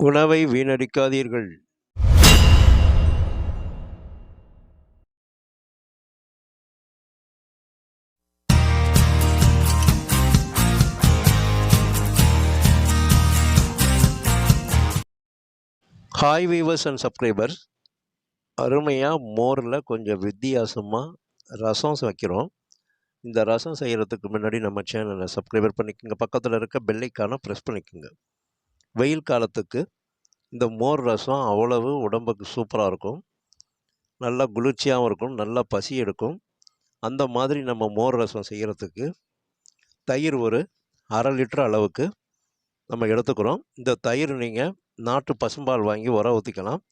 உணவை வீணடிக்காதீர்கள். Hi viewers and subscribers அருமையாக மோரில் கொஞ்சம் வித்தியாசமாக ரசம் வைக்கிறோம். இந்த ரசம் செய்கிறதுக்கு முன்னாடி நம்ம சேனலை சப்ஸ்கிரைபர் பண்ணிக்கோங்க. பக்கத்தில் இருக்க பெல்லைக்கான ப்ரெஸ் பண்ணிக்கோங்க. வெயில் காலத்துக்கு இந்த மோர் ரசம் அவ்வளவு உடம்புக்கு சூப்பராக இருக்கும். நல்லா குளிர்ச்சியாகவும் இருக்கும். நல்லா பசி எடுக்கும். அந்த மாதிரி நம்ம மோர் ரசம் செய்கிறதுக்கு தயிர் ஒரு அரை லிட்டர் அளவுக்கு நம்ம எடுத்துக்கிறோம். இந்த தயிர் நீங்கள் நாட்டு பசும்பால் வாங்கி உர ஊற்றிக்கலாம்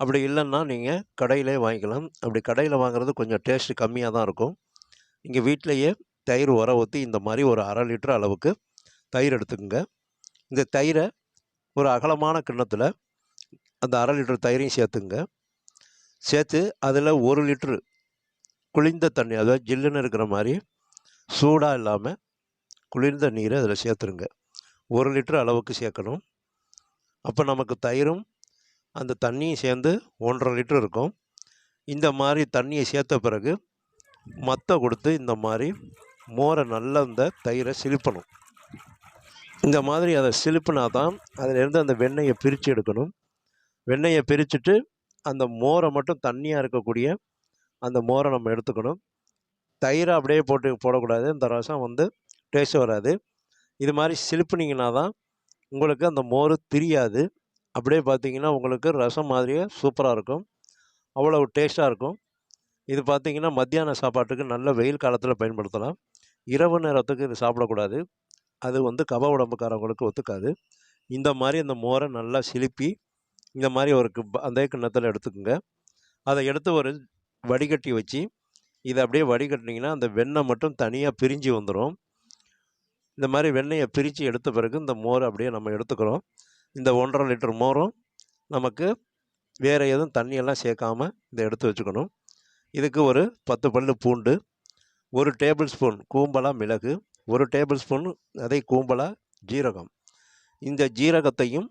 அப்படி இல்லைன்னா நீங்கள் கடையிலே வாங்கிக்கலாம். அப்படி கடையில் வாங்குறது கொஞ்சம் டேஸ்ட் கம்மியாக தான் இருக்கும். இங்கே வீட்டிலையே தயிர் உர ஊற்றி இந்த மாதிரி ஒரு அரை லிட்டர் அளவுக்கு தயிர் எடுத்துக்கோங்க. இந்த தயிரை ஒரு அகலமான கிண்ணத்தில் அந்த அரை லிட்டர் தயிரையும் சேர்த்துங்க. சேர்த்து அதில் ஒரு லிட்ரு குளிர்ந்த தண்ணி அதாவது ஜில்லுன்னு இருக்கிற மாதிரி சூடாக இல்லாமல் குளிர்ந்த நீரை அதில் சேர்த்துருங்க. ஒரு லிட்ரு அளவுக்கு சேர்க்கணும். அப்போ நமக்கு தயிரும் அந்த தண்ணியும் சேர்ந்து ஒன்றரை லிட்ரு இருக்கும். இந்த மாதிரி தண்ணியை சேர்த்த பிறகு மத்த கொடுத்து இந்த மாதிரி மோரை நல்லா இந்த தயிரை சிலிப்பணும். இந்த மாதிரி அதை சிலுப்புனா தான் அதிலிருந்து அந்த வெண்ணெயை பிரித்து எடுக்கணும். வெண்ணெயை பிரிச்சுட்டு அந்த மோரை மட்டும் தண்ணியாக இருக்கக்கூடிய அந்த மோரை நம்ம எடுத்துக்கணும். தயிரை அப்படியே போட்டு போடக்கூடாது. இந்த ரசம் வந்து டேஸ்ட் வராது. இது மாதிரி சிலுப்புனீங்கன்னா தான் உங்களுக்கு அந்த மோர் திரியாது. அப்படியே பார்த்தீங்கன்னா உங்களுக்கு ரசம் மாதிரியே சூப்பராக இருக்கும். அவ்வளோ டேஸ்ட்டாக இருக்கும். இது பார்த்தீங்கன்னா மத்தியான சாப்பாட்டுக்கு நல்ல வெயில் காலத்தில் பயன்படுத்தலாம். இரவு நேரத்துக்கு இது சாப்பிடக்கூடாது. அது வந்து கப உடம்புக்காரவங்களுக்கு ஒத்துக்காது. இந்த மாதிரி அந்த மோரை நல்லா சிலுப்பி இந்த மாதிரி ஒரு அந்த அதே கிண்ணத்தில் எடுத்துக்கோங்க. அதை எடுத்து ஒரு வடிகட்டி வச்சு இதை அப்படியே வடிகட்டினீங்கன்னா அந்த வெண்ணெய் மட்டும் தனியாக பிரிஞ்சு வந்துடும் இந்த மாதிரி வெண்ணெயை பிரித்து எடுத்த பிறகு இந்த மோர் அப்படியே நம்ம எடுத்துக்கிறோம். இந்த ஒன்றரை லிட்டர் மோரும் நமக்கு வேறு எதுவும் தண்ணியெல்லாம் சேர்க்காம இதை எடுத்து வச்சுக்கணும். இதுக்கு ஒரு பத்து பல்லு பூண்டு ஒரு டேபிள் ஸ்பூன் கூம்பலாக மிளகு ஒரு டேபிள் ஸ்பூன் அதே கூம்பலாக ஜீரகம். இந்த ஜீரகத்தையும்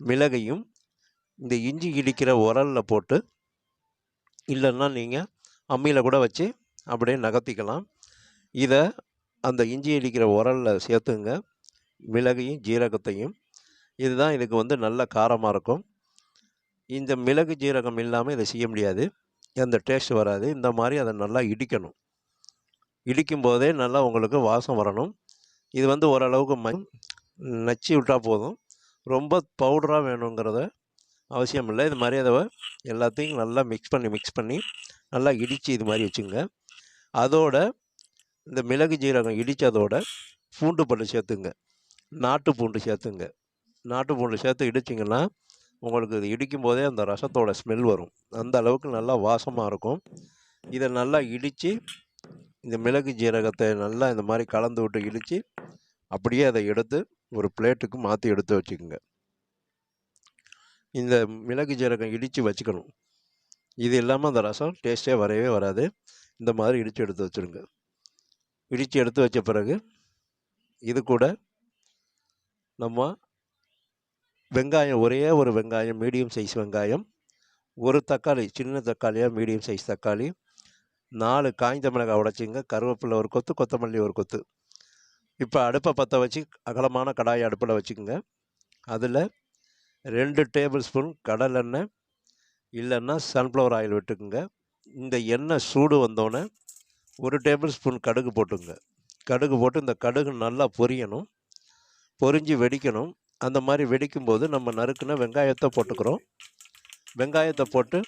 மிளகையும் இந்த இஞ்சி இடிக்கிற உரலில் போட்டு இல்லைன்னா நீங்கள் அம்மியில் கூட வச்சு அப்படியே நகர்த்திக்கலாம். இதை அந்த இஞ்சி இடிக்கிற உரலில் சேர்த்துங்க. மிளகையும் ஜீரகத்தையும். இதுதான் இதுக்கு வந்து நல்ல காரமாக இருக்கும். இந்த மிளகு ஜீரகம் இல்லாமல் இதை செய்ய முடியாது. அந்த டேஸ்ட் வராது. இந்த மாதிரி அதை நல்லா இடிக்கணும். இடிக்கும் போதே நல்லா உங்களுக்கு வாசம் வரணும். இது வந்து ஓரளவுக்கு ம நச்சு விட்டால் போதும். ரொம்ப பவுடராக வேணுங்கிறத அவசியம் இல்லை. இது மாதிரி அதை எல்லாத்தையும் நல்லா மிக்ஸ் பண்ணி மிக்ஸ் பண்ணி நல்லா இடித்து இது மாதிரி வச்சுங்க. அதோட இந்த மிளகு ஜீரகம் இடித்ததோட பூண்டு பல்லு சேர்த்துங்க. நாட்டு பூண்டு சேர்த்துங்க. நாட்டு பூண்டு சேர்த்து இடிச்சிங்கன்னா உங்களுக்கு இது இடிக்கும் போதே அந்த ரசத்தோட ஸ்மெல் வரும். அந்த அளவுக்கு நல்லா வாசமாக இருக்கும். இதை நல்லா இடித்து இந்த மிளகு ஜீரகத்தை நல்லா இந்த மாதிரி கலந்து விட்டு இழித்து அப்படியே அதை எடுத்து ஒரு பிளேட்டுக்கு மாற்றி எடுத்து வச்சுக்கோங்க. இந்த மிளகு ஜீரகம் இடித்து வச்சுக்கணும். இது இல்லாமல் அந்த ரசம் டேஸ்ட்டே வரவே வராது. இந்த மாதிரி இடித்து எடுத்து வச்சுருங்க இடித்து எடுத்து வச்ச பிறகு இது கூட நம்ம வெங்காயம் ஒரே ஒரு வெங்காயம் மீடியம் சைஸ் வெங்காயம் ஒரு தக்காளி சின்ன தக்காளியாக மீடியம் சைஸ் தக்காளி நாலு காய்ந்த மிளகாய் உடைச்சிங்க கருவேப்பிலை ஒரு கொத்து கொத்தமல்லி ஒரு கொத்து. இப்போ அடுப்பை பற்ற வச்சு அகலமான கடாயை அடுப்பில் வச்சுக்கோங்க. அதில் ரெண்டு டேபிள் ஸ்பூன் கடலெண்ணெய் இல்லைன்னா சன்ஃப்ளவர் ஆயில் விட்டுக்குங்க. இந்த எண்ணெய் சூடு வந்தோடனே ஒரு டேபிள் ஸ்பூன் கடுகு போட்டுங்க கடுகு போட்டு இந்த கடுகு நல்லா பொரியணும். பொரிஞ்சு வெடிக்கணும். அந்த மாதிரி வெடிக்கும்போது நம்ம நறுக்குன வெங்காயத்தை போட்டுக்கிறோம். வெங்காயத்தை போட்டு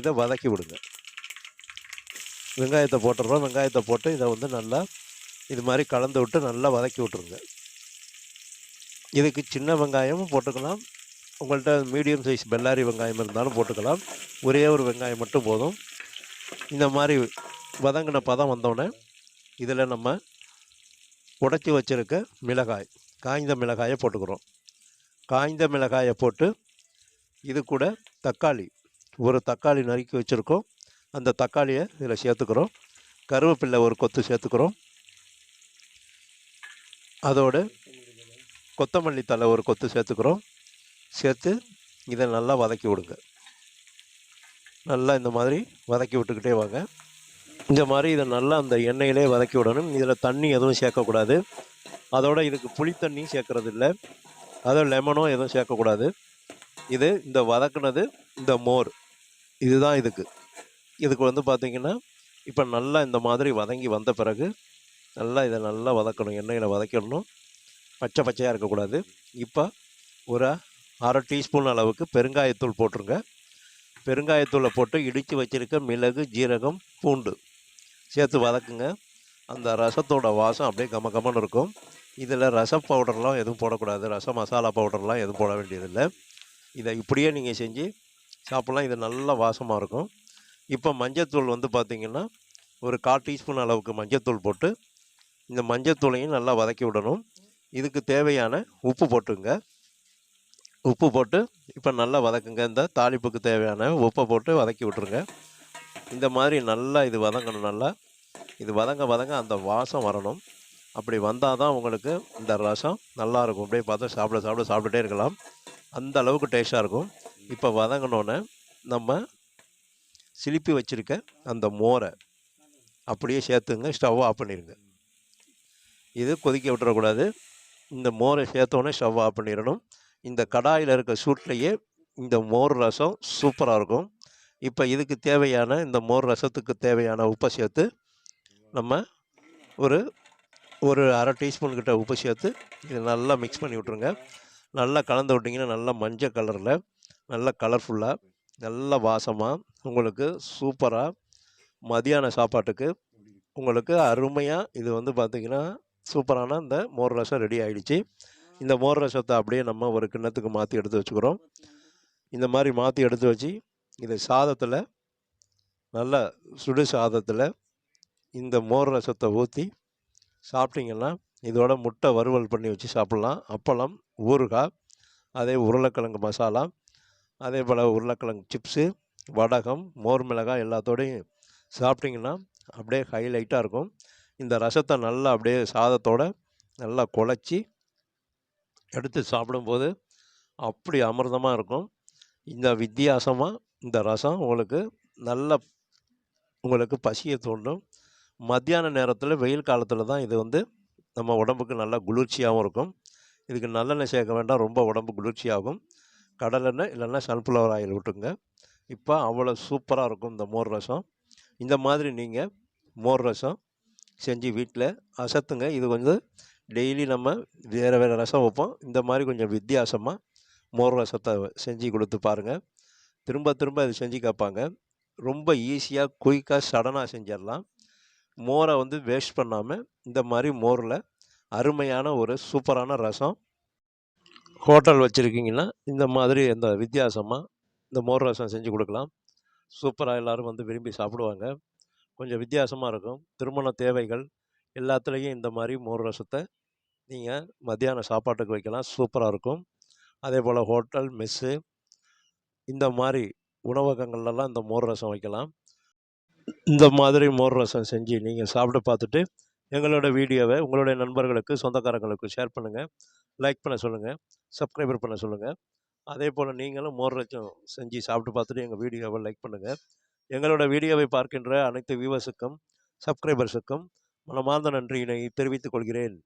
இதை வதக்கி விடுங்க. வெங்காயத்தை போட்டுடுறோம் வெங்காயத்தை போட்டு இதை வந்து நல்லா இது மாதிரி கலந்து விட்டு நல்லா வதக்கி விட்ருங்க இதுக்கு சின்ன வெங்காயமும் போட்டுக்கலாம். உங்கள்கிட்ட மீடியம் சைஸ் பெல்லாரி வெங்காயம் இருந்தாலும் போட்டுக்கலாம். ஒரே ஒரு வெங்காயம் மட்டும் போதும். இந்த மாதிரி வதங்கின பதம் வந்தோடனே இதில் நம்ம உடச்சி வச்சிருக்க மிளகாய் காய்ந்த மிளகாயை போட்டுக்கிறோம். காய்ந்த மிளகாயை போட்டு இது கூட தக்காளி ஒரு தக்காளி நறுக்கி வச்சுருக்கோம். அந்த தக்காளியை இதில் சேர்த்துக்கிறோம். கருவேப்பில்லை ஒரு கொத்து சேர்த்துக்கிறோம். அதோடு கொத்தமல்லி தழை ஒரு கொத்து சேர்த்துக்கிறோம். சேர்த்து இதை நல்லா வதக்கி விடுங்க. நல்லா இந்த மாதிரி வதக்கி விட்டுக்கிட்டே வாங்க. இந்த மாதிரி இதை நல்லா அந்த எண்ணெயிலே வதக்கி விடணும். இதில் தண்ணி எதுவும் சேர்க்கக்கூடாது. அதோட இதுக்கு புளி தண்ணி சேர்க்கறது இல்லை அதுவும் லெமனும் எதுவும் சேர்க்கக்கூடாது. இது இந்த வதக்குனது இந்த மோர். இதுதான் இதுக்கு. இதுக்கு வந்து பார்த்தீங்கன்னா இப்போ நல்லா இந்த மாதிரி வதங்கி வந்த பிறகு நல்லா இதை நல்லா வதக்கணும் எண்ணெயில் வதக்கிடணும். பச்சை பச்சையாக இருக்கக்கூடாது. இப்போ ஒரு அரை டீஸ்பூன் அளவுக்கு பெருங்காயத்தூள் போட்டுருங்க. பெருங்காயத்தூளை போட்டு இடித்து வச்சிருக்க மிளகு ஜீரகம் பூண்டு சேர்த்து வதக்குங்க. அந்த ரசத்தோட வாசம் அப்படியே கம கமன்னு இருக்கும். இதில் ரச பவுடர்லாம் எதுவும் போடக்கூடாது. ரச மசாலா பவுடர்லாம் எதுவும் போட வேண்டியதில்லை. இதை இப்படியே நீங்கள் செஞ்சு சாப்பிட்லாம். இது நல்ல வாசமாக இருக்கும். இப்போ மஞ்சத்தூள் வந்து பார்த்திங்கன்னா ஒரு கால் டீஸ்பூன் அளவுக்கு மஞ்சத்தூள் போட்டு இந்த மஞ்சத்தூளையும் நல்லா வதக்கி விடணும். இதுக்கு தேவையான உப்பு போட்டுங்க. உப்பு போட்டு இப்போ நல்லா வதக்குங்க. இந்த தாளிப்புக்கு தேவையான உப்பை போட்டு வதக்கி விட்ருங்க இந்த மாதிரி நல்லா இது வதங்கணும் நல்லா. இது வதங்க வதங்க அந்த வாசம் வரணும். அப்படி வந்தால் தான் உங்களுக்கு இந்த ரசம் நல்லாயிருக்கும். அப்படியே பார்த்தா சாப்பிட சாப்பிட சாப்பிட்டுட்டே இருக்கலாம். அந்த அளவுக்கு டேஸ்ட்டாக இருக்கும். இப்போ வதங்கினோன்னே நம்ம சிலிப்பி வச்சுருக்க அந்த மோரை அப்படியே சேர்த்துங்க ஸ்டவ் ஆஃப் பண்ணிடுங்க இது கொதிக்க விட்டுறக்கூடாது. இந்த மோரை சேர்த்தோன்னே ஸ்டவ் ஆஃப் பண்ணிடணும். இந்த கடாயில் இருக்க சூட்லேயே இந்த மோர் ரசம் சூப்பராக இருக்கும். இப்போ இதுக்கு தேவையான இந்த மோர் ரசத்துக்கு தேவையான உப்பை சேர்த்து நம்ம ஒரு ஒரு அரை டீஸ்பூன் கிட்ட உப்பு சேர்த்து இது நல்லா மிக்ஸ் பண்ணி விட்ருங்க நல்லா கலந்து விட்டிங்கன்னா நல்லா மஞ்சள் கலரில் நல்லா கலர்ஃபுல்லாக நல்ல வாசமாக உங்களுக்கு சூப்பராக மதியான சாப்பாட்டுக்கு உங்களுக்கு அருமையாக இது வந்து பார்த்திங்கன்னா சூப்பரான இந்த மோர் ரசம் ரெடி ஆகிடுச்சு இந்த மோர் ரசத்தை அப்படியே நம்ம ஒரு கிண்ணத்துக்கு மாற்றி எடுத்து வச்சுக்கிறோம். இந்த மாதிரி மாற்றி எடுத்து வச்சு இதை சாதத்தில் நல்ல சுடு சாதத்தில் இந்த மோர் ரசத்தை ஊற்றி சாப்பிட்டிங்கன்னா இதோட முட்டை வறுவல் பண்ணி வச்சு சாப்பிட்லாம். அப்பளம் ஊறுகாய் அதே உருளைக்கிழங்கு மசாலா அதே போல் உருளைக்கிழங்கு சிப்ஸு வடகம் மோர் மிளகாய் எல்லாத்தோடையும் சாப்பிட்டிங்கன்னா அப்படியே ஹைலைட்டாக இருக்கும். இந்த ரசத்தை நல்லா அப்படியே சாதத்தோடு நல்லா குழச்சி எடுத்து சாப்பிடும்போது அப்படி அமிர்தமாக இருக்கும். இந்த வித்தியாசமாக இந்த ரசம் உங்களுக்கு நல்ல உங்களுக்கு பசியை தூண்டும். மத்தியான நேரத்தில் வெயில் காலத்தில் தான் இது வந்து நம்ம உடம்புக்கு நல்லா குளிர்ச்சியாகவும் இருக்கும். இதுக்கு நல்லெண்ணெய் சேர்க்க வேண்டாம் ரொம்ப உடம்பு குளிர்ச்சியாகும். கடலெண்ணெய் இல்லைன்னா சன்ஃப்ளவர் ஆயில் விட்டுங்க இப்போ அவ்வளோ சூப்பராக இருக்கும் இந்த மோர் ரசம். இந்த மாதிரி நீங்கள் மோர் ரசம் செஞ்சு வீட்டில் அசத்துங்க. இது வந்து டெய்லி நம்ம வேறு வேறு ரசம் வைப்போம். இந்த மாதிரி கொஞ்சம் வித்தியாசமாக மோர் ரசத்தை செஞ்சு கொடுத்து பாருங்கள் திரும்ப திரும்ப இது செஞ்சு கேட்பாங்க. ரொம்ப ஈஸியாக குயிக்காக சடனாக செஞ்சிடலாம். மோரை வந்து வேஸ்ட் பண்ணாமல் இந்த மாதிரி மோரில் அருமையான ஒரு சூப்பரான ரசம் ஹோட்டல் வச்சுருக்கீங்கன்னா இந்த மாதிரி இந்த வித்தியாசமாக இந்த மோர் ரசம் செஞ்சு கொடுக்கலாம். சூப்பராக எல்லோரும் வந்து விரும்பி சாப்பிடுவாங்க. கொஞ்சம் வித்தியாசமாக இருக்கும். திருமண தேவைகள் எல்லாத்துலேயும் இந்த மாதிரி மோர் ரசத்தை நீங்கள் மத்தியான சாப்பாட்டுக்கு வைக்கலாம். சூப்பராக இருக்கும். அதே போல் ஹோட்டல் மெஸ்ஸு இந்த மாதிரி உணவகங்கள்லாம் இந்த மோர் ரசம் வைக்கலாம். இந்த மாதிரி மோர் ரசம் செஞ்சு நீங்கள் சாப்பிட்டு பார்த்துட்டு எங்களோட வீடியோவை உங்களுடைய நண்பர்களுக்கு சொந்தக்காரங்களுக்கு ஷேர் பண்ணுங்கள் லைக் பண்ண சொல்லுங்கள் சப்ஸ்கிரைபர் பண்ண சொல்லுங்கள் அதே போல் நீங்களும் மோர் லட்சம் செஞ்சு சாப்பிட்டு பார்த்துட்டு எங்கள் வீடியோவை லைக் பண்ணுங்கள் எங்களோட வீடியோவை பார்க்கின்ற அனைத்து வியூவர்ஸுக்கும் சப்ஸ்கிரைபர்ஸுக்கும் மனமார்ந்த நன்றியினை தெரிவித்துக் கொள்கிறேன்.